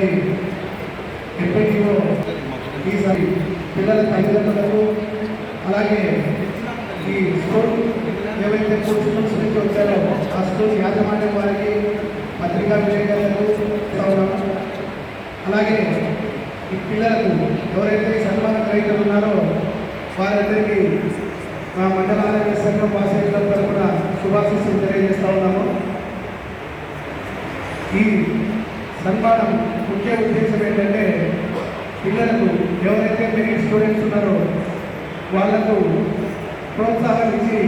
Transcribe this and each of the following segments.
ఉన్నటువంటి ఎంపీటీఓ ఈసారి పిల్లల తల్లిదండ్రులకు అలాగే ఈ స్కూల్ ఏవైతే స్కూల్స్ నుంచి వచ్చారో ఆ స్కూల్ యాజమాన్యం వారికి పత్రికా విలేకరులకు ఇస్తున్నాము. అలాగే ఈ పిల్లలకు ఎవరైతే సన్మాన గ్రహీతలు ఉన్నారో వారందరికీ మా మండల ఆరోగ్య సంఘం వాసీల తరఫున శుభాశీస్సులు తెలియజేస్తూ ఉన్నాము ఈ సన్మానం ముఖ్య ఉద్దేశం ఏంటంటే పిల్లలకు ఎవరైతే మెరిట్ స్టూడెంట్స్ ఉన్నారో వాళ్ళకు ప్రోత్సాహం ఇచ్చి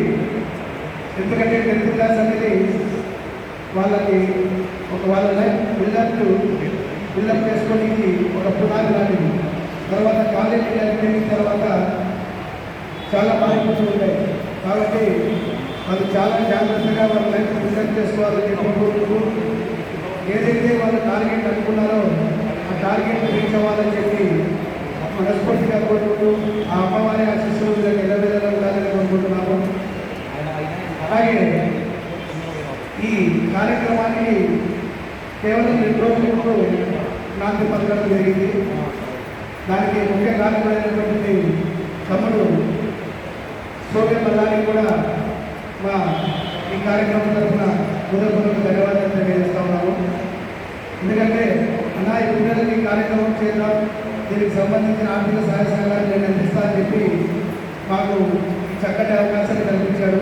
ఎందుకంటే టెన్త్ క్లాస్ అనేది వాళ్ళకి ఒక వాళ్ళ లైఫ్ బిల్డప్ బిల్డప్ చేసుకోవడానికి ఒక పునాది లాంటిది. తర్వాత కాలేజీ అయిపోయిన తర్వాత చాలా మార్పులు ఉంటాయి కాబట్టి వాళ్ళు చాలా జాగ్రత్తగా వాళ్ళ లైఫ్ బిల్డప్ చేసుకోవాలని కోరుకుంటూ ఏదైతే వాళ్ళు టార్గెట్ అనుకున్నారో ఆ టార్గెట్ రీచ్ అవ్వాలని చెప్పి మనస్ఫూర్తిగా కోరుకుంటూ ఆ అమ్మవారి ఆ ఆశిస్సులు నిలబెదలా ఉండాలని కోరుకుంటున్నాము. అలాగే ఈ కార్యక్రమానికి కేవలం రెండు రోజుల ముందు నాటి పలకడం జరిగింది. దానికి ముఖ్య కారణమైనటువంటి తమ్ముడు సోమ్య మల్లాని కూడా మా ఈ కార్యక్రమం తరఫున హృదయపూర్వక ధన్యవాదాలు ఎందుకంటే అన్నా ఈ పిల్లలకి కార్యక్రమం చేద్దాం దీనికి సంబంధించిన ఆర్థిక సహాయ సహకారం నేను అందిస్తానని చెప్పి మాకు చక్కటి అవకాశాన్ని కల్పించాడు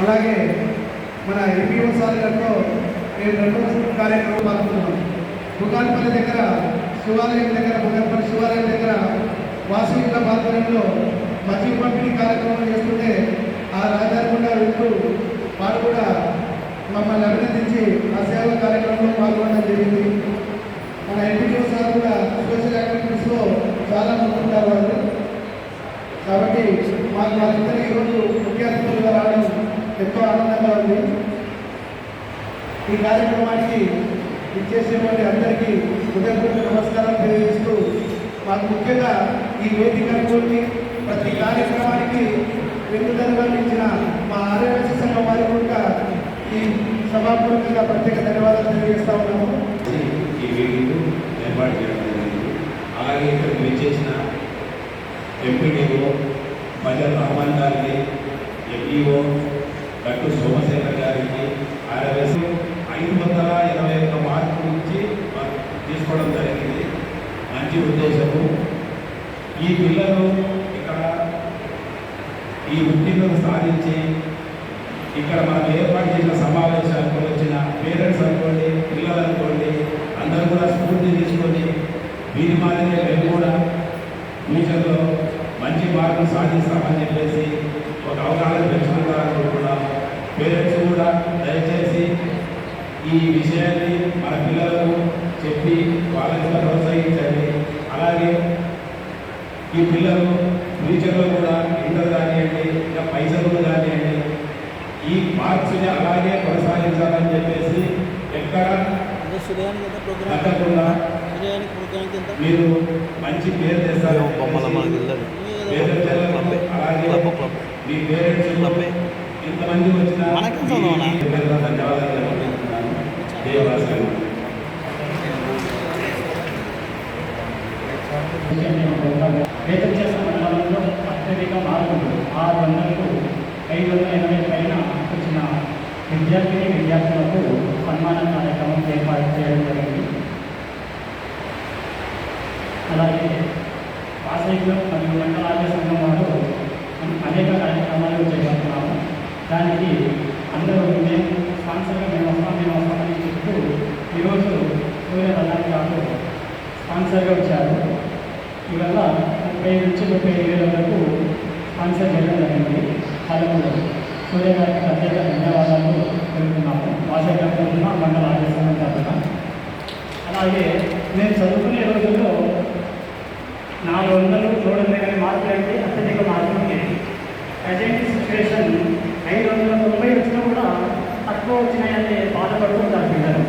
అలాగే మన ఎంపీఓ సార్లతో నేను రెండో కార్యక్రమం పాల్గొన్నాం బుగాన్పల్లి దగ్గర శివాలయం దగ్గర బుగాన్పల్లి శివాలయం దగ్గర వాసవిక ఆధ్వర్యంలో మద్యం పంపిణీ కార్యక్రమం చేస్తుంటే ఆ రహదారి గుండా వెళ్తూ వారు కూడా మమ్మల్ని అభినందించి ఆ సేవల కార్యక్రమంలో పాల్గొనడం జరిగింది. మన ఎంపీఓ సార్ కూడా సోషల్ యాక్టివిటీస్లో చాలా ముందుంటారు వాళ్ళు. కాబట్టి మాకు వాళ్ళిద్దరు ఈరోజు ముఖ్య అతిథులుగా రావడం ఎంతో ఆనందంగా ఉంది. ఈ కార్యక్రమానికి ఇచ్చేసేటువంటి అందరికీ హృదయపూర్వక నమస్కారం తెలియజేస్తూ మాకు ముఖ్యంగా ఈ వేదిక అనుకోండి ప్రతి కార్యక్రమానికి వెన్నుదలుగా ఇచ్చిన మా ఆరోగ్య సంఘం వారికి కూడా ఈ సభాపూర్వకంగా ప్రత్యేక ధన్యవాదాలు తెలియజేస్తా ఉన్నాము. ఈ వేదిక ఏర్పాటు చేయడం జరిగింది. అలాగే ఇక్కడ విచ్చేసిన ఎంపీడీఓ బజర్ రహమాన్ గారికి ఎంఈఓ డాక్టర్ సోమశేఖర్ గారికి ఆర్ఎస్ ఐదు వందల ఇరవై ఒక్క మార్కు నుంచి తీసుకోవడం జరిగింది. మంచి ఉద్దేశము. ఈ పిల్లలు ఇక్కడ ఈ ఉత్తీర్ణత సాధించి ఇక్కడ మనం ఏర్పాటు చేసిన సమావేశాలకు వచ్చిన పేరెంట్స్ అనుకోండి పిల్లలు అనుకోండి అందరూ కూడా స్ఫూర్తి తీసుకొని వీరి మాదిరిగా మేము కూడా ఫ్యూచర్లో మంచి మార్గం సాధిస్తామని చెప్పేసి ఒక అవగాహన పెంచుకుంటారనుకుంటున్నాం పేరెంట్స్ కూడా దయచేసి ఈ విషయాన్ని మన పిల్లలకు చెప్పి వాళ్ళని ప్రోత్సహించండి. అలాగే ఈ పిల్లలు ఫ్యూచర్లో కూడా ఇంటర్ కానివ్వండి ఇంకా పైసలు కానివ్వండి ఈ మార్క్స్ని అలాగే కొనసాగించాలని చెప్పేసి ఎక్కడ మీరు మంచి పేరు తెస్తారు. మీ పేరెంట్స్. ఇంతమంది వచ్చిన ధన్యవాదాలు మండలంలో అత్యధిక మార్కులు. ఆరు వందలకు ఐదు వందల ఎనభై పైన వచ్చిన విద్యార్థిని విద్యార్థులకు సన్మాన కార్యక్రమం ఏర్పాటు చేయడం జరిగింది. అలాగే వాసవికులు మరియు మండలాల సంఘం వారు అనేక కార్యక్రమాలు చేపడుతున్నాము. దానికి అందరూ మేము స్పాన్సర్గా మేము వస్తాం మేము వస్తామని చెప్తూ ఈరోజు సూర్య రథాన్ని గారు స్పాన్సర్గా వచ్చారు. ఇవల్ల ముప్పై నుంచి ముప్పై ఐదు వేల వరకు స్పాన్సర్ చేయడం జరిగింది. వాళ్ళకు సూర్య గారికి ప్రత్యేక ధన్యవాదాలు తెలుపుతున్నాము. వాసవి తరఫున మండల ఆదేశం తరఫున అలాగే నేను చదువుకునే రోజుల్లో నాలుగు వందలు మూడు వందల ఇరవై మార్కులు అంటే అత్యధిక మార్కులు ప్రజెంట్ సిచ్యువేషన్ ఐదు వందల తొంభై వచ్చినా కూడా తక్కువ వచ్చినాయని బాధపడుతూ ఉంటారు పిల్లలు.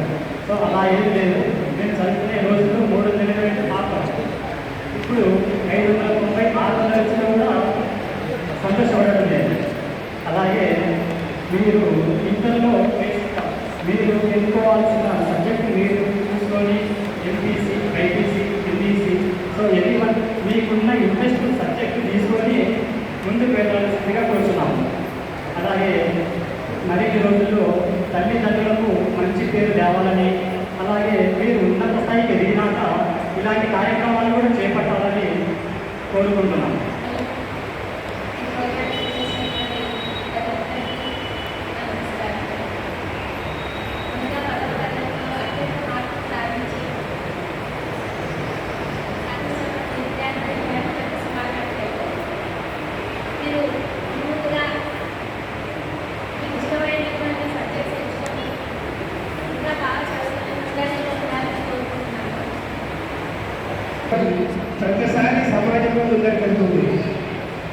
సో అలా ఏం లేదు. నేను చదువుకునే రోజుల్లో మూడు వందల ఇరవై అంటే మార్పు ఇప్పుడు ఐదు వందల తొంభై ఆరు వందలు వచ్చినా కూడా సంతోషపడడం లేదు. అలాగే మీరు ఇంటర్లో మీరు తెలుసుకోవాల్సిన సబ్జెక్ట్ మీరు చూసుకొని MPC ITC NEC so any one మీకు ప్రతిసారి సమాజంలో ముందరికెళ్తుంది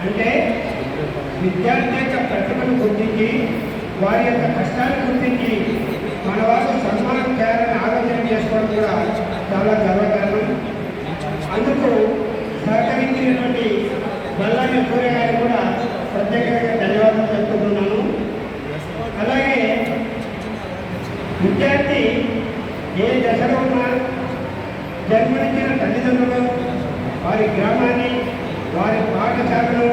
అంటే విద్యార్థి యొక్క ప్రతిభను గుర్తించి వారి యొక్క కష్టాన్ని గుర్తించి మన వారు సన్మానం చేయాలని ఆలోచన చేసుకోవడం కూడా చాలా గర్వకారణం. అందుకు సహకరించినటువంటి బల్లాని సూర్య గారికి కూడా ప్రత్యేకంగా ధన్యవాదాలు చెప్తున్నాను అలాగే విద్యార్థి ఏ దశలో ఉన్నా జన్మనిచ్చిన తల్లిదండ్రులు వారి గ్రామాన్ని వారి పాఠశాలలు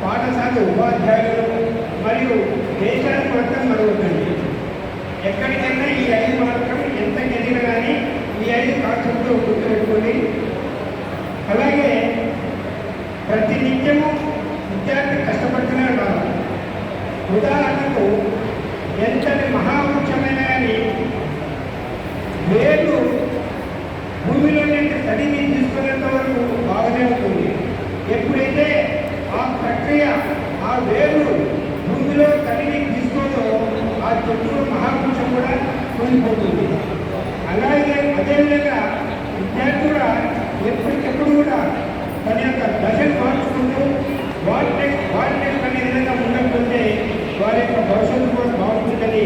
పాఠశాల ఉపాధ్యాయులు మరియు దేశానికి మాత్రం మరుగుతుంది ఎక్కడికైనా ఈ ఐదు మాత్రం ఎంత ఎదిగినా కానీ ఈ ఐదు కాన్సెప్ట్లు ఉంటుంది అలాగే ప్రతి నిత్యము విద్యార్థి కష్టపడుతూనే ఉండాలి ఉదాహరణకు ఎంతటి మహావృక్షమైన కానీ వేరు భూమిలో నుండి తడిని తీసుకునేంత వరకు బాగానే ఉంటుంది ఎప్పుడైతే ఆ ప్రక్రియ ఆ వేరు భూమిలో తడిని తీసుకోదో ఆ చెట్టు మహాపురుషం కూడా కూలిపోతుంది అలాగే అదేవిధంగా విద్యార్థి కూడా ఎప్పటికెప్పుడు కూడా తన యొక్క దశను మార్చుకుంటూ వాటి నెక్స్ట్ వాటి నెక్స్ట్ అనే విధంగా ఉండకపోతే వారి యొక్క భవిష్యత్తు కూడా బాగుంటుందని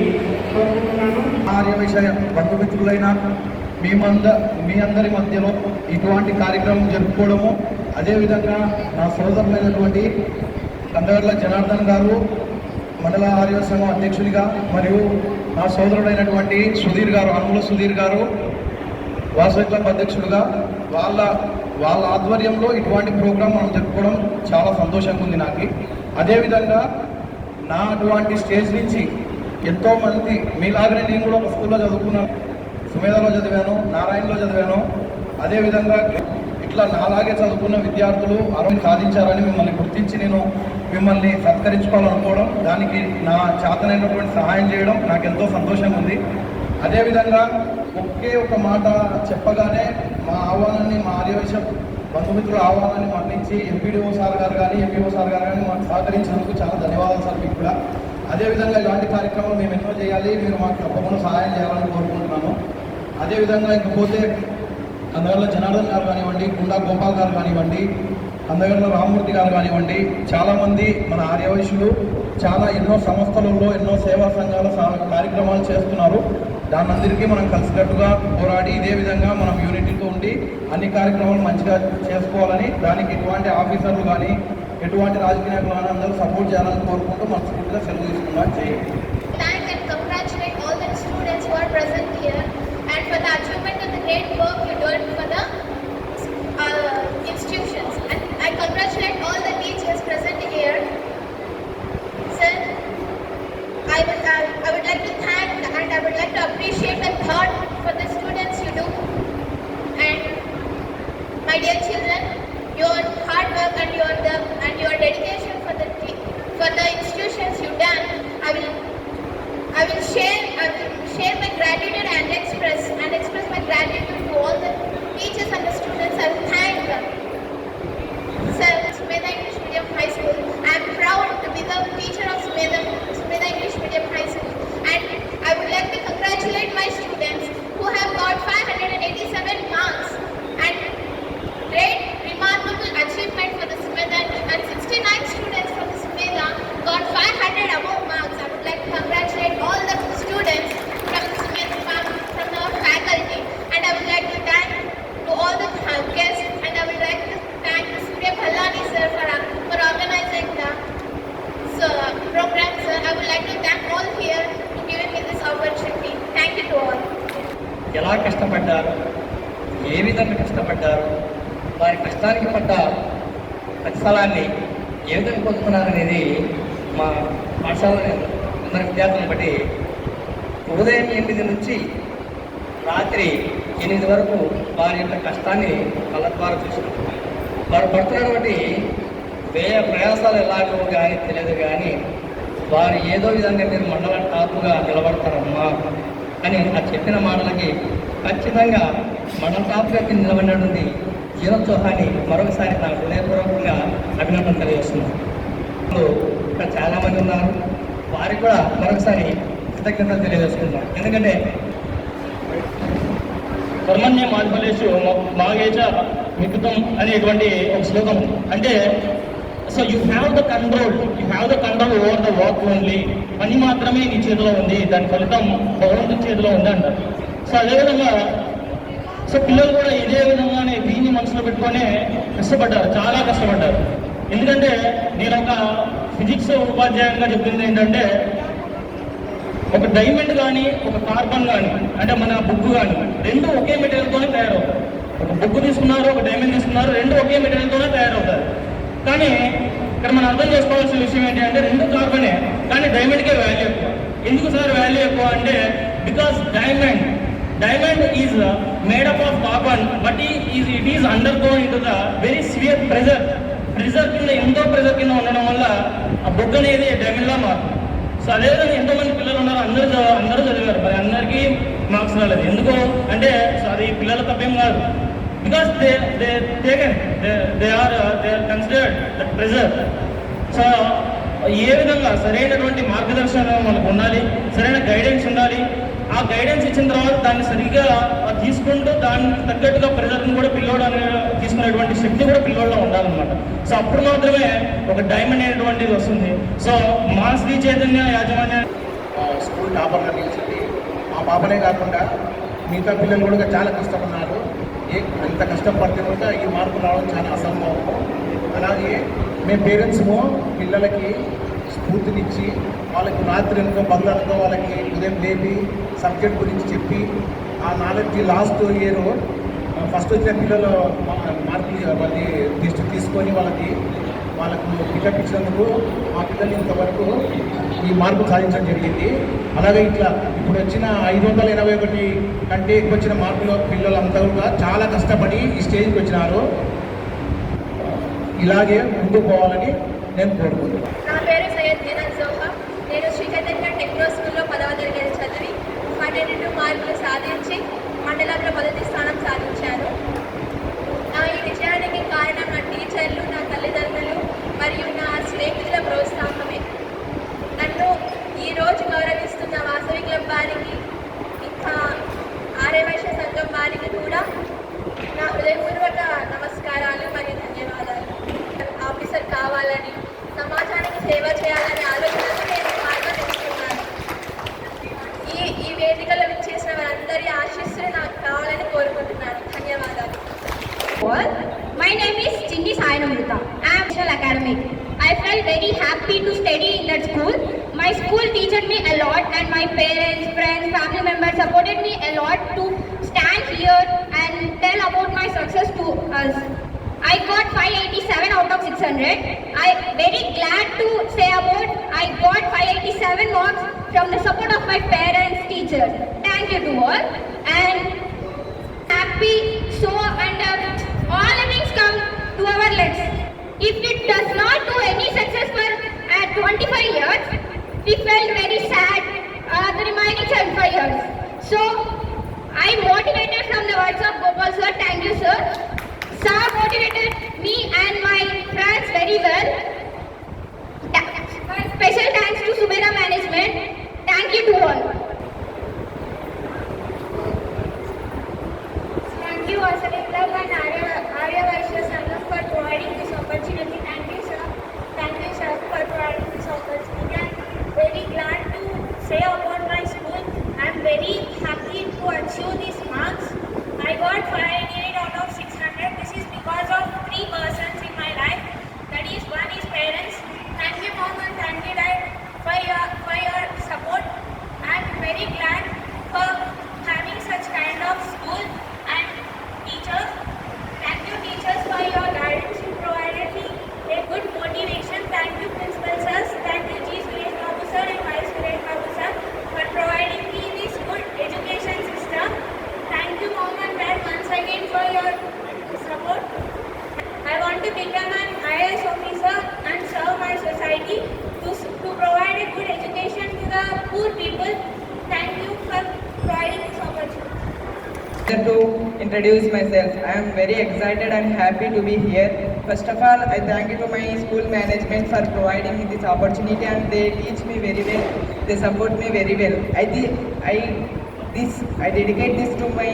కోరుకుంటున్నాను ఆర్య విషయ బంధుమిత్రులైన మీ మంద మీ అందరి మధ్యలో ఇటువంటి కార్యక్రమం జరుపుకోవడము అదేవిధంగా నా సోదరులైనటువంటి కందగర్ల జనార్దన్ గారు మండల ఆర్య సంఘం అధ్యక్షుడిగా మరియు నా సోదరుడైనటువంటి సుధీర్ గారు అనుముల సుధీర్ గారు వాసవి క్లబ్ అధ్యక్షుడిగా వాళ్ళ వాళ్ళ ఆధ్వర్యంలో ఇటువంటి ప్రోగ్రాం మనం జరుపుకోవడం చాలా సంతోషంగా ఉంది నాకు. అదేవిధంగా నా అటువంటి స్టేజ్ నుంచి ఎంతోమంది మీలాగనే నేను కూడా ఒక స్కూల్లో చదువుకున్నాను. సుమేధలో చదివాను నారాయణలో చదివాను. అదేవిధంగా ఇట్లా నాలాగే చదువుకున్న విద్యార్థులు అరవై సాధించారని మిమ్మల్ని గుర్తించి నేను మిమ్మల్ని సత్కరించుకోవాలనుకోవడం దానికి నా చేతనైనటువంటి సహాయం చేయడం నాకు ఎంతో సంతోషంగా ఉంది అదేవిధంగా ఒకే ఒక మాట చెప్పగానే మా ఆహ్వానాన్ని మా ఆర్యవైశ్య బంధుమిత్రుల ఆహ్వానాన్ని మరణించి ఎంపీడీఓ సార్ గారు కానీ ఎంపీఓ సార్ గారు కానీ మాకు సహకరించినందుకు చాలా ధన్యవాదాలు సార్ మీకు కూడా. అదేవిధంగా ఇలాంటి కార్యక్రమాలు మేము ఎన్నో చేయాలి మీరు మాకు తప్పకుండా సహాయం చేయాలని కోరుకుంటున్నాను. అదేవిధంగా ఇకపోతే కందగర్ల జనార్దన్ గారు కానివ్వండి గుండా గోపాల్ గారు కానివ్వండి కందగర్ల రామమూర్తి గారు కానివ్వండి చాలామంది మన ఆర్యవైశ్యులు చాలా ఎన్నో సంస్థలలో ఎన్నో సేవా సంఘాల సా- కార్యక్రమాలు చేస్తున్నారు. దానందరికీ మనం కలిసికట్టుగా పోరాడి ఇదే విధంగా మనం యూనిటీతో ఉండి అన్ని కార్యక్రమాలు మంచిగా చేసుకోవాలని దానికి ఎటువంటి ఆఫీసర్లు కానీ ఎటువంటి రాజకీయ నాయకులు కానీ అందరూ సపోర్ట్ చేయాలని కోరుకుంటూ మనస్ఫూర్తిగా సెలవు తీసుకున్నాను చేయండి great work you did for the uh, institutions. And I congratulate all the teachers present here. Sir, I would, uh, I would like to thank and I would like to appreciate the thought for the students you do. And my dear children, your hard work and your the and your dedication for the for the institutions you done, I will I will share share my gratitude and express and express my gratitude to all the teachers and the students. Will thank them. Sir, Sumedha English Medium High School. I am proud to be the teacher of Sumedha, Sumedha English Medium High School. మన విద్యార్థులను బట్టి ఉదయం ఎనిమిది నుంచి రాత్రి ఎనిమిది వరకు వారి యొక్క కష్టాన్ని కళ్ళ ద్వారా చూసినాం వారు పడుతున్నటువంటి వ్యయ ప్రయాసాలు ఎలాగో కానీ తెలియదు కానీ వారు ఏదో విధంగా మీరు మండల టాపుగా నిలబడతారమ్మా అని ఆ చెప్పిన మాటలకి ఖచ్చితంగా మండల టాప్గా నిలబడినటువంటి జీవన్ మరొకసారి నా హృదయపూర్వకంగా అభినందన తెలియజేస్తున్నాను. ఇప్పుడు ఇక్కడ చాలామంది ఉన్నారు. వారికి కూడా మరొకసారి కృతజ్ఞతలు తెలియజేసుకుంటాం ఎందుకంటే కర్మణ్య మాధ్వలేషు మాగేజ మిక్కుతం అనేటువంటి ఒక శ్లోకం అంటే so you have the control you have the control over the work only పని మాత్రమే నీ చేతిలో ఉంది దాని ఫలితం భగవంతుడి చేతిలో ఉంది అంటారు. సో అదేవిధంగా సో పిల్లలు కూడా ఇదే విధంగానే దీన్ని మనసులో పెట్టుకొని కష్టపడ్డారు చాలా కష్టపడ్డారు. ఎందుకంటే నేను ఒక ఫిజిక్స్ ఉపాధ్యాయంగా చెప్పింది ఏంటంటే ఒక డైమండ్ కానీ ఒక కార్బన్ కానీ అంటే మన బుక్ కానీ రెండు ఒకే మెటీరియల్తోనే తయారవుతాయి. ఒక బుక్ తీసుకున్నారు ఒక డైమండ్ తీసుకున్నారు రెండు ఒకే మెటీరియల్తోనే తయారవుతాయి. కానీ ఇక్కడ మనం అర్థం చేసుకోవాల్సిన విషయం ఏంటి అంటే రెండు కార్బనే కానీ డైమండ్కే వాల్యూ ఎక్కువ. ఎందుకు సార్ వాల్యూ ఎక్కువ అంటే because diamond diamond is made up of carbon but is it is undergoing into the very severe pressure pressure కింద ఎంతో ప్రెజర్ కింద ఉండడం వల్ల బుక్ అనేది డైమండ్లా మారుతుంది సో అదేవిధంగా ఎంతోమంది పిల్లలు ఉన్నారు అందరూ అందరూ చదివారు. మరి అందరికీ మార్క్స్ రాలేదు. ఎందుకు? అంటే సో అది పిల్లల తప్పేం కాదు. Because they they taken they are they are considered that pressure so ఏ విధంగా సరైనటువంటి మార్గదర్శనం మనకు ఉండాలి సరైన గైడెన్స్ ఉండాలి ఆ గైడెన్స్ ఇచ్చిన తర్వాత దాన్ని సరిగ్గా తీసుకుంటూ దానికి తగ్గట్టుగా ప్రెజర్ని కూడా పిల్లోడు అనే చేసుకునేటువంటి శక్తి కూడా పిల్లల్లో ఉండాలన్నమాట. సో అప్పుడు మాత్రమే ఒక డైమండ్ అనేటువంటిది వస్తుంది. సో మా శ్రీ చైతన్య యాజమాన్య స్కూల్ టాపర్గా నిలిచింది. మా పాపనే కాకుండా మిగతా పిల్లలు కూడా చాలా కష్టపడినారు ఏ ఎంత కష్టపడితే కూడా ఈ మార్పు రావడం చాలా అసంభవం. అలాగే మేము పేరెంట్స్ము పిల్లలకి స్ఫూర్తినిచ్చి వాళ్ళకి రాత్రి అనుకో పగలనుకో వాళ్ళకి ఉదయం లేపి సబ్జెక్ట్ గురించి చెప్పి ఆ నాలెడ్జ్ లాస్ట్ ఇయర్ ఫస్ట్ వచ్చిన పిల్లలు మార్పు మార్కులు వాళ్ళని లిస్ట్ తీసుకొని వాళ్ళకి వాళ్ళకు పికప్ ఇచ్చినందుకు మా పిల్లలు ఇంతవరకు ఈ మార్పు సాధించడం జరిగింది. అలాగే ఇట్లా ఇప్పుడు వచ్చిన ఐదు వందల ఎనభై ఒకటి కంటే ఎక్కువ వచ్చిన మార్కులు పిల్లలంతా కూడా చాలా కష్టపడి ఈ స్టేజ్కి వచ్చినారు. ఇలాగే ముందుకు పోవాలని నేను కోరుకుంటున్నాను. నా పేరు సయ్యద్ నేను శ్రీ చైతన్య టెక్నో స్కూల్లో పదవ తరగతి చదివి పన్నెండు మార్కులు సాధించి మండలంలో మొదటి స్థానం సాధించాను I got 587 out of 600. I very glad to say about I got 587 marks from the support of my parents, teachers. Thank you to all. And happy so and uh, all things come to our lives if it does not do any success for uh, 25 years we felt very sad uh, the remaining 75 years so i motivated from the words of gopal sir thank you sir sir motivated me and my friends very well. Special thanks to sumera management. Thank you to all. Thank you, Asali for your support. I want to become an IAS officer and serve my society to, to provide a good education to the poor people. Thank you for providing this opportunity. To introduce myself, I am very excited and happy to be here. First of all, I thank you to my school management for providing me this opportunity and they teach me very well. They support me very well. I, I this I dedicate this to my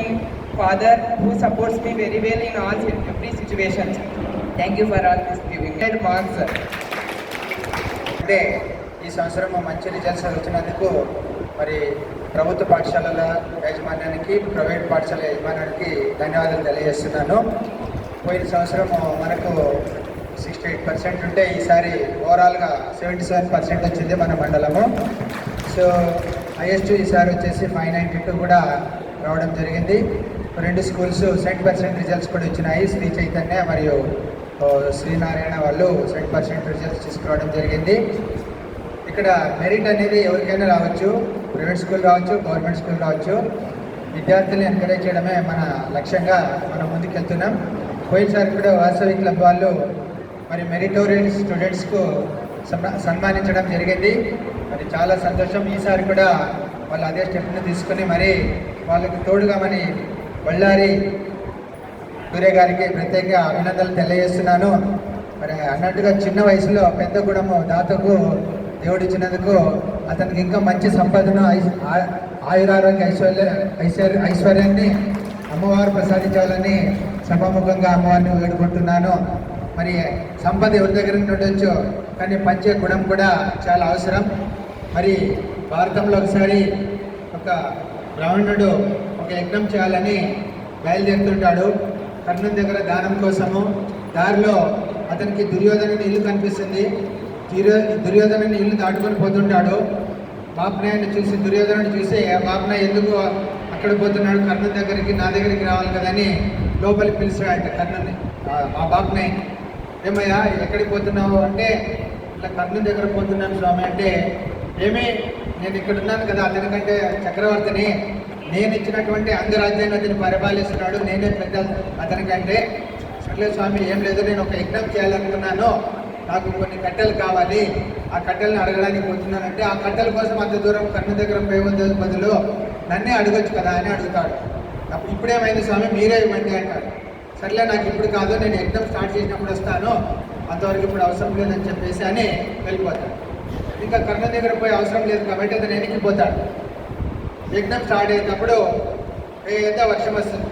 father who supports me very well in all si- every thank you for all all this giving marks అంటే ఈ సంవత్సరం మంచి results వచ్చినందుకు మరి ప్రభుత్వ పాఠశాలల యాజమాన్యానికి private పాఠశాల యజమాన్యానికి ధన్యవాదాలు తెలియజేస్తున్నాను. పోయిన సంవత్సరం మనకు సిక్స్టీ ఎయిట్ పర్సెంట్ ఉంటే ఈసారి ఓవరాల్గా సెవెంటీ సెవెన్ పర్సెంట్ వచ్చింది మన మండలము. సో హైయెస్ట్ ఈసారి వచ్చేసి ఫైవ్ నైంటీ టూ కూడా రావడం జరిగింది. రెండు స్కూల్స్ సెవెంటీ పర్సెంట్ రిజల్ట్స్ కూడా వచ్చినాయి. శ్రీ చైతన్య మరియు శ్రీనారాయణ వాళ్ళు సెవెంటీ పర్సెంట్ రిజల్ట్స్ తీసుకురావడం జరిగింది. ఇక్కడ మెరిట్ అనేది ఎవరికైనా రావచ్చు. ప్రైవేట్ స్కూల్ రావచ్చు గవర్నమెంట్ స్కూల్ రావచ్చు. విద్యార్థుల్ని ఎంకరేజ్ చేయడమే మన లక్ష్యంగా మనం ముందుకెళ్తున్నాం. పోయినసారి కూడా వాసవి క్లబ్ వాళ్ళు మరి మెరిటోరియల్ స్టూడెంట్స్కు సన్మానించడం జరిగింది. మరి చాలా సంతోషం. ఈసారి కూడా వాళ్ళు అదే స్టెప్ని తీసుకొని మరి వాళ్ళకి తోడుగా మరి బళ్ళారి సూర్య గారికి ప్రత్యేక అభినందనలు తెలియజేస్తున్నాను. మరి అన్నట్టుగా చిన్న వయసులో పెద్ద గుణము దాతకు దేవుడిచ్చినందుకు అతనికి ఇంకా మంచి సంపదను ఐ- ఆ- ఆయురారోగ్య ఐశ్వర్య ఐశ్వర్య ఐశ్వర్యాన్ని అమ్మవారు ప్రసాదించాలని సభాముఖంగా అమ్మవారిని వేడుకుంటున్నాను. మరి సంపద ఎవరి దగ్గర నుండి ఉండొచ్చు? కానీ పంచే గుణం కూడా చాలా అవసరం. మరి భారతంలో ఒకసారి ఒక బ్రాహ్మణుడు ఒక యజ్ఞం చేయాలని బయలుదేరుతుంటాడు. కర్ణం దగ్గర దానం కోసము దారిలో అతనికి దుర్యోధన ఇల్లు కనిపిస్తుంది. దుర్యో దుర్యోధనుని ఇల్లు దాటుకొని పోతుంటాడు. బాపనాయని చూసి దుర్యోధనుడు చూసి "ఆ బాపనాయ ఎందుకు అక్కడ పోతున్నాడు? కర్ణం దగ్గరికి నా దగ్గరికి రావాలి కదా అని లోపలికి పిలిచాడు కర్ణుని మా ఆ ఏమయ్యా ఎక్కడికి పోతున్నావు? అంటే ఇట్లా కర్ణం దగ్గర పోతున్నాను స్వామి. అంటే ఏమి నేను ఇక్కడ ఉన్నాను కదా అతనికంటే చక్రవర్తిని నేను ఇచ్చినటువంటి అంగరాజ్యాన్ని అతను పరిపాలిస్తున్నాడు. నేనే పెద్ద అతనికంటే సర్లే స్వామి ఏం లేదు నేను ఒక యజ్ఞం చేయాలనుకున్నాను. నాకు కొన్ని కట్టెలు కావాలి. ఆ కట్టెలను అడగడానికి పోతున్నానంటే ఆ కట్టెల కోసం అంత దూరం కన్ను దగ్గర పోయే బదులు నన్నే అడగొచ్చు కదా అని అడుగుతాడు. అప్పుడు ఇప్పుడేమైంది స్వామి మీరే ఇవ్వండి అంటాడు. సర్లే నాకు ఇప్పుడు కాదు నేను యజ్ఞం స్టార్ట్ చేసినప్పుడు వస్తాను. అంతవరకు ఇప్పుడు అవసరం లేదని చెప్పేసి అని వెళ్ళిపోతాడు. ఇంకా కర్ణ దగ్గర పోయి అవసరం లేదు కాబట్టి అతను వెనక్కిపోతాడు యజ్ఞం స్టార్ట్ అయినప్పుడు పెద్ద వర్షం వస్తుంది?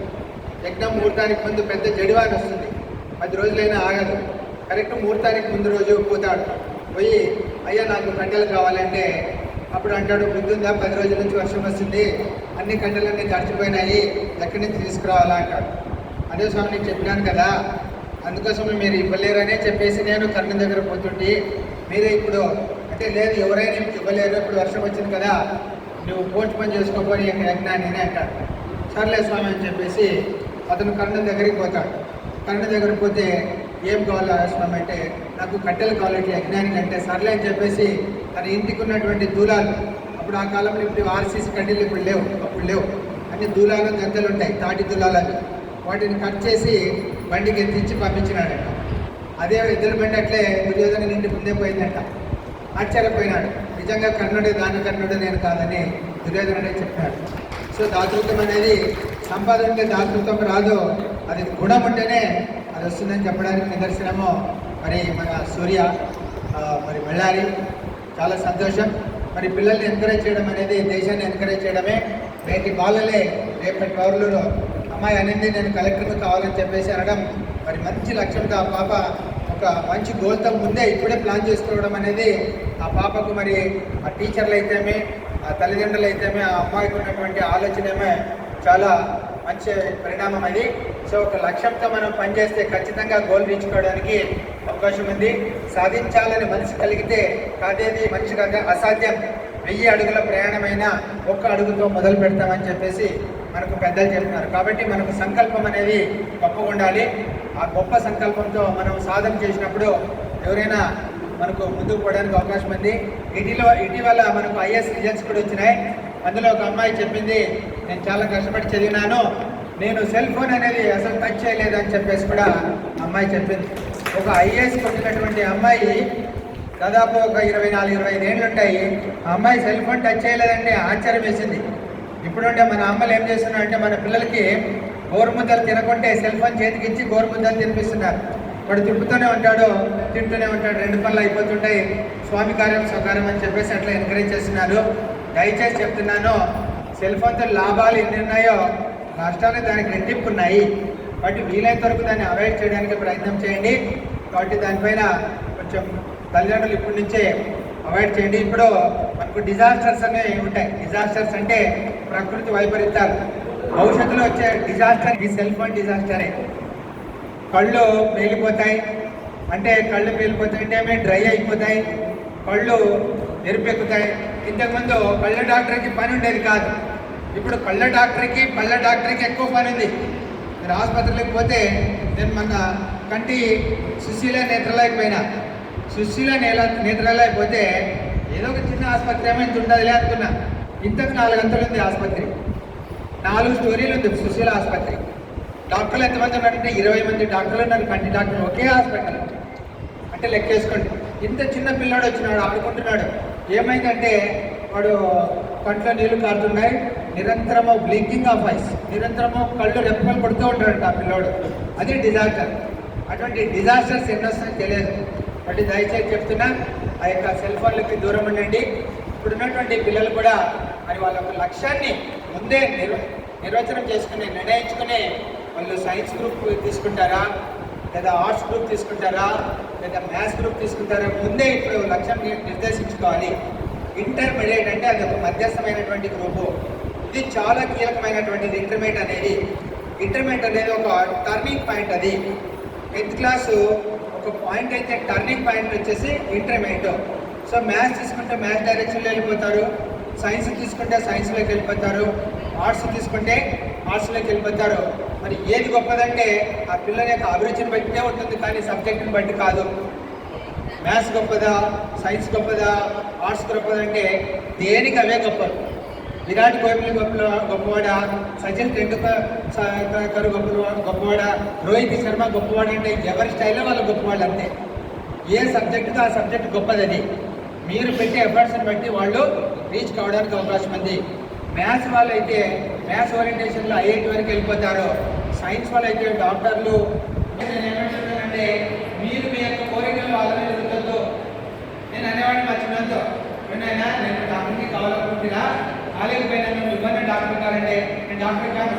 యజ్ఞం ముహూర్తానికి ముందు పెద్ద జడివాన్ వస్తుంది. పది రోజులైనా ఆగదు. కరెక్ట్ ముహూర్తానికి ముందు రోజు పోతాడు. పోయి అయ్యా నాకు కట్టెలు కావాలంటే అప్పుడు అంటాడు ముందుందా పది రోజుల నుంచి వర్షం వస్తుంది. అన్ని కట్టెలన్నీ తడిచిపోయినాయి. ఎక్కడి నుంచి తీసుకురావాలా? అంటాడు. అదే స్వామి నేను చెప్పినాను కదా. అందుకోసం మీరు ఇవ్వలేరనే చెప్పేసి నేను కర్ణం దగ్గర పోతుంటే మీరే ఇప్పుడు అంటే లేదు ఎవరైనా మీకు ఇవ్వలేరు. ఇప్పుడు వర్షం వచ్చింది కదా. నువ్వు పోస్ట్ పని చేసుకోపోయి ఇక్కడ అంటాడు. సర్లే స్వామి అని చెప్పేసి అతను కర్ణ దగ్గరికి పోతాడు. కర్ణ దగ్గరికి పోతే ఏం కావాలా స్వామి అంటే నాకు కట్టెలు కావాలి ఇట్లా యజ్ఞానికి అంటే సర్లే అని చెప్పేసి తన ఇంటికి ఉన్నటువంటి దూలాలు. అప్పుడు ఆ కాలంలో ఇప్పుడు ఆర్సీసీ కడ్డీలు ఇప్పుడు లేవు అప్పుడు లేవు. అన్ని దూలాలు గద్దెలు ఉంటాయి తాటి దూలాలు అవి. వాటిని కట్ చేసి బండికి ఎత్తించి పంపించినాడట. అదే ఇద్దరు బండి అట్లే దుర్యోధన ఇంటి ముందే పోయిందంట. ఆశ్చర్యపోయినాడు. నిజంగా కర్ణుడు దాని కర్ణుడు నేను కాదని దుర్యోధనుడే చెప్పాడు. సో దాతృత్వం అనేది సంపద ఉంటే దాతృత్వం రాదు. అది గుణం ఉంటేనే అది వస్తుందని చెప్పడానికి నిదర్శనము. మరి మన సూర్య మరి వెళ్ళాలి చాలా సంతోషం. మరి పిల్లల్ని ఎంకరేజ్ చేయడం అనేది దేశాన్ని ఎంకరేజ్ చేయడమే. నేటి బాలలే రేపటి పౌరులు. అమ్మాయి అనేది నేను కలెక్టర్ కావాలని చెప్పేసి అనడం. మరి మంచి లక్ష్యంతో ఆ పాప ఒక మంచి గోల్తో ముందే ఇప్పుడే ప్లాన్ చేసుకోవడం అనేది ఆ పాపకు మరి ఆ టీచర్లు అయితేమే ఆ తల్లిదండ్రులు అయితేమే ఆ అమ్మాయికి ఉన్నటువంటి ఆలోచనేమే చాలా మంచి పరిణామం అది. సో ఒక లక్ష్యంతో మనం పనిచేస్తే ఖచ్చితంగా గోల్ తీర్చుకోవడానికి అవకాశం ఉంది. సాధించాలని మనసు కలిగితే కాదేది మనిషి కాక అసాధ్యం. వెయ్యి అడుగుల ప్రయాణమైన ఒక్క అడుగుతో మొదలు పెడతామని చెప్పేసి మనకు పెద్దలు చెప్తున్నారు. కాబట్టి మనకు సంకల్పం అనేది గొప్పగా ఉండాలి. ఆ గొప్ప సంకల్పంతో మనం సాధన చేసినప్పుడు ఎవరైనా మనకు ముందుకు పోవడానికి అవకాశం ఉంది. ఇటీలో ఇటీవల మనకు ఐఎస్ రిజల్ట్స్ కూడా వచ్చినాయి. అందులో ఒక అమ్మాయి చెప్పింది నేను చాలా కష్టపడి చదివినాను. నేను సెల్ ఫోన్ అనేది అసలు టచ్ చేయలేదని చెప్పేసి కూడా అమ్మాయి చెప్పింది. ఒక ఐఏఎస్ కొట్టినటువంటి అమ్మాయి దాదాపు ఒక ఇరవై నాలుగు ఇరవై ఐదు ఏళ్ళు ఉంటాయి. ఆ అమ్మాయి సెల్ ఫోన్ టచ్ చేయలేదంటే ఆశ్చర్యం వేసింది. ఇప్పుడుంటే మన అమ్మలు ఏం చేస్తున్నారంటే మన పిల్లలకి గోరుముద్దలు తినకుంటే సెల్ ఫోన్ చేతికి ఇచ్చి గోరుముద్దలు తినిపిస్తున్నారు. వాడు తిప్పుతూనే ఉంటాడు తింటూనే ఉంటాడు రెండు పనులు అయిపోతుంటాయి. స్వామి కార్యం స్వకార్యం అని చెప్పేసి అట్లా ఎంకరేజ్ చేస్తున్నారు. దయచేసి చెప్తున్నాను సెల్ ఫోన్తో లాభాలు ఎన్ని ఉన్నాయో నష్టాలు దానికి రెట్టింపు ఉన్నాయి. కాబట్టి వీలైనంత వరకు దాన్ని అవాయిడ్ చేయడానికి ప్రయత్నం చేయండి. కాబట్టి దానిపైన కొంచెం తల్లిదండ్రులు ఇప్పటి నుంచే అవాయిడ్ చేయండి. ఇప్పుడు మనకు డిజాస్టర్స్ అనేవి ఉంటాయి. డిజాస్టర్స్ అంటే ప్రకృతి వైపరీత్యాలు. భవిష్యత్తులో వచ్చే డిజాస్టర్ ఈ సెల్ ఫోన్ డిజాస్టరే కళ్ళు పేలిపోతాయి. అంటే కళ్ళు పేలిపోతాయి అంటే డ్రై అయిపోతాయి. కళ్ళు ఎరుపెక్కుతాయి. ఇంతకుముందు కళ్ళ డాక్టర్కి పని ఉండేది కాదు. ఇప్పుడు కళ్ళ డాక్టర్కి పళ్ళ డాక్టర్కి ఎక్కువ పని ఉంది. మీరు ఆసుపత్రికి పోతే నేను మన కంటి సుశీల నేత్రలేకపోయినా సుశీల నేల నేత్రలేకపోతే ఏదో ఒక చిన్న ఆసుపత్రి ఏమైంది ఉండదు ఉండదులే అనుకున్నా. ఇంతకు నాలుగు గంటలు ఉంది ఆసుపత్రి. నాలుగు స్టోరీలు ఉంది సుశీల ఆసుపత్రి. డాక్టర్లు ఎంతమంది ఉన్నారంటే ఇరవై మంది డాక్టర్లు ఉన్నారు కంటి డాక్టర్ ఒకే హాస్పిటల్ అంటే లెక్కేసుకోండి. ఇంత చిన్న పిల్లాడు వచ్చినాడు ఆడుకుంటున్నాడు. ఏమైందంటే వాడు కంట్లో నీళ్ళు కారుతున్నాయి నిరంతరము బ్లింకింగ్ ఆఫ్ ఐస్ నిరంతరము కళ్ళు రెప్పలు కొడుతూ ఉంటాడంట ఆ పిల్లోడు. అది డిజాస్టర్. అటువంటి డిజాస్టర్స్ ఎన్ని వస్తాయో తెలియదు. కాబట్టి దయచేసి చెప్తున్నా ఆ యొక్క సెల్ ఫోన్లకి దూరం ఉండండి. ఇప్పుడున్నటువంటి పిల్లలు కూడా మరి వాళ్ళ యొక్క లక్ష్యాన్ని ముందే నిర్వ నిర్వచనం చేసుకుని నిర్ణయించుకుని వాళ్ళు సైన్స్ గ్రూప్ తీసుకుంటారా? లేదా ఆర్ట్స్ గ్రూప్ తీసుకుంటారా? లేదా మ్యాథ్స్ గ్రూప్ తీసుకుంటారా? ముందే ఇప్పుడు లక్ష్యం నిర్దేశించుకోవాలి. ఇంటర్మీడియట్ అంటే అది ఒక మధ్యస్థమైనటువంటి గ్రూపు ఇది చాలా కీలకమైనటువంటిది ఇంటర్మీడియట్ అనేది. ఇంటర్మీడియట్ అనేది ఒక టర్నింగ్ పాయింట్ అది. టెన్త్ క్లాసు ఒక పాయింట్ అయితే టర్నింగ్ పాయింట్ వచ్చేసి ఇంటర్మీడియట్ సో మ్యాథ్స్ తీసుకుంటే మ్యాథ్స్ డైరెక్షన్లో వెళ్ళిపోతారు. సైన్స్ తీసుకుంటే సైన్స్లోకి వెళ్ళిపోతారు. ఆర్ట్స్ తీసుకుంటే ఆర్ట్స్లోకి వెళ్ళిపోతారు. మరి ఏది గొప్పదంటే ఆ పిల్లల యొక్క అభిరుచిని బట్టే ఉంటుంది కానీ సబ్జెక్టుని బట్టి కాదు. మ్యాథ్స్ గొప్పదా సైన్స్ గొప్పదా ఆర్ట్స్ గొప్పదంటే దేనికి అవే గొప్పలు. విరాట్ కోహ్లీ గొప్ప గొప్పవాడా? సచిన్ టెండూల్కర్ గొప్ప గొప్పవాడా? రోహిత్ శర్మ గొప్పవాడా అంటే ఎవరి స్టైల్లో వాళ్ళు గొప్పవాళ్ళు అంతే. ఏ సబ్జెక్టుతో ఆ సబ్జెక్ట్ గొప్పదని మీరు పెట్టే ఎఫర్ట్స్ని బట్టి వాళ్ళు రీచ్ కావడానికి అవకాశం ఉంది. మ్యాథ్స్ వాళ్ళు అయితే మ్యాథ్స్ ఓరియంటేషన్లో ఐఐటి వరకు వెళ్ళిపోతారు. సైన్స్ వాళ్ళు అయితే డాక్టర్లు. నేను ఏమంటున్నానంటే మీరు మీ యొక్క కోరికలు వాళ్ళని ఎదుగుతుందో నేను అనేవాడిని మా చిన్నతో విన్నాయినా నేను డాక్టర్కి కావాలనుకుంటున్నా. కాలేజీ పైన మేము ఇబ్బంది డాక్టర్ కావాలంటే నేను డాక్టర్ కాను